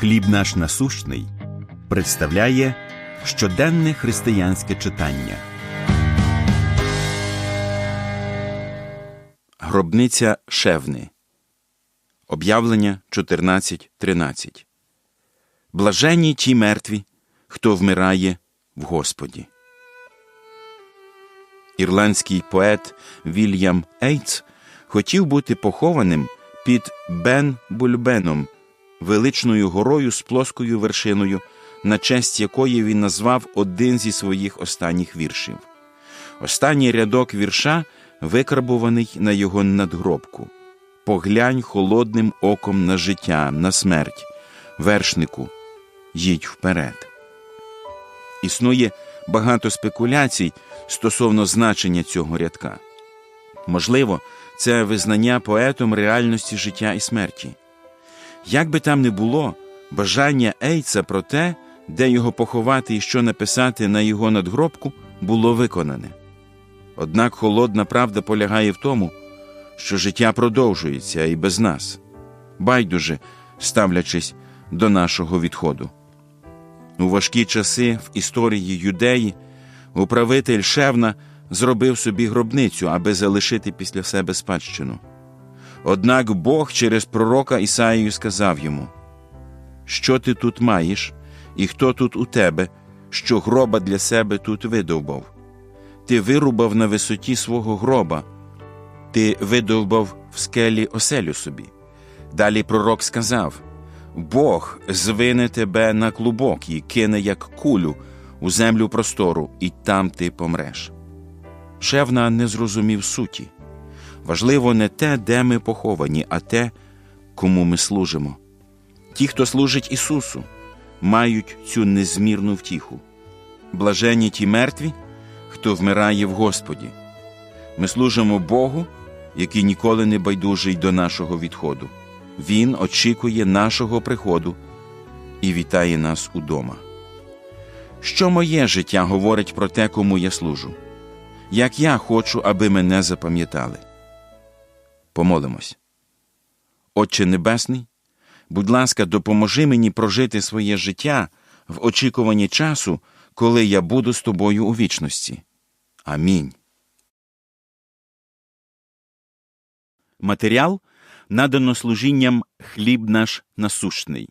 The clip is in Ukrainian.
Хліб наш насущний представляє щоденне християнське читання. Гробниця Шевни. Об'явлення 14.13. Блаженні ті мертві, хто вмирає в Господі. Ірландський поет Вільям Ейтс хотів бути похованим під Бен Бульбеном, величною горою з плоскою вершиною, на честь якої він назвав один зі своїх останніх віршів. Останній рядок вірша викарбуваний на його надгробку. Поглянь холодним оком на життя, на смерть, вершнику, їдь вперед. Існує багато спекуляцій стосовно значення цього рядка. Можливо, це визнання поетом реальності життя і смерті. Як би там не було, бажання Ейца про те, де його поховати і що написати на його надгробку, було виконане. Однак холодна правда полягає в тому, що життя продовжується і без нас, байдуже ставлячись до нашого відходу. У важкі часи в історії юдеї управитель Шевна зробив собі гробницю, аби залишити після себе спадщину. Однак Бог через пророка Ісаїю сказав йому: Що ти тут маєш, і хто тут у тебе, що гроба для себе тут видовбав? Ти вирубав на висоті свого гроба, ти видовбав в скелі оселю собі. Далі пророк сказав: Бог звине тебе на клубок і кине як кулю у землю простору, і там ти помреш. Шевна не зрозумів суті. Важливо не те, де ми поховані, а те, кому ми служимо. Ті, хто служить Ісусу, мають цю незмірну втіху. Блаженні ті мертві, хто вмирає в Господі. Ми служимо Богу, який ніколи не байдужий до нашого відходу. Він очікує нашого приходу і вітає нас удома. Що моє життя говорить про те, кому я служу? Як я хочу, аби мене запам'ятали? Помолимось. Отче Небесний, будь ласка, допоможи мені прожити своє життя в очікуванні часу, коли я буду з тобою у вічності. Амінь. Матеріал надано служінням хліб наш насущний.